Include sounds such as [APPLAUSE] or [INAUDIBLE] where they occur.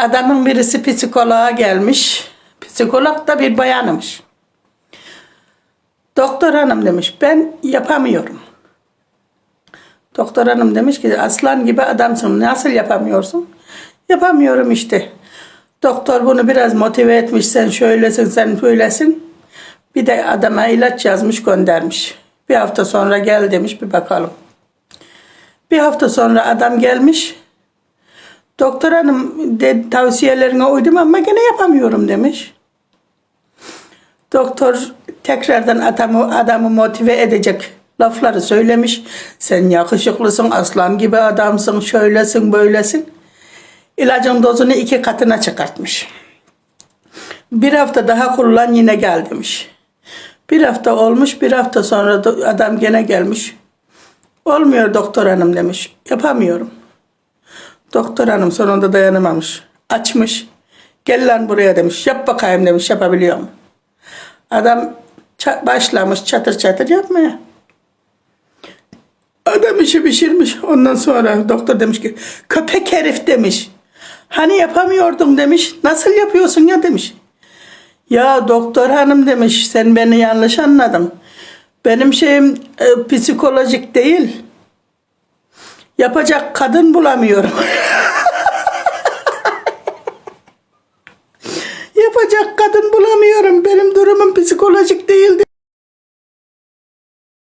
Adamın birisi psikoloğa gelmiş. Psikolog da bir bayanmış. Doktor hanım demiş ben yapamıyorum. Doktor hanım demiş ki aslan gibi adamsın nasıl yapamıyorsun? Yapamıyorum işte. Doktor bunu biraz motive etmiş sen şöylesin sen böylesin. Bir de adama ilaç yazmış göndermiş. Bir hafta sonra gel demiş bir bakalım. Bir hafta sonra adam gelmiş. Doktor hanım de, tavsiyelerine uydum ama gene yapamıyorum demiş. Doktor tekrardan adamı, adamı motive edecek lafları söylemiş. Sen yakışıklısın, aslan gibi adamsın, şöylesin, böylesin. İlacın dozunu iki katına çıkartmış. Bir hafta daha kullan yine gel demiş. Bir hafta olmuş, bir hafta sonra adam gene gelmiş. Olmuyor doktor hanım demiş. Yapamıyorum. Doktor hanım sonunda dayanamamış. Açmış. Gel lan buraya demiş. Yap bakayım demiş. Yapabiliyor mu? Adam başlamış çatır çatır yapmaya. Adam işi pişirmiş. Ondan sonra doktor demiş ki köpek herif demiş. Hani yapamıyordun demiş. Nasıl yapıyorsun ya demiş. Ya doktor hanım demiş sen beni yanlış anladın. Benim şeyim e, psikolojik değil. Yapacak kadın bulamıyorum. [LAUGHS] Yapacak kadın bulamıyorum. Benim durumum psikolojik değil.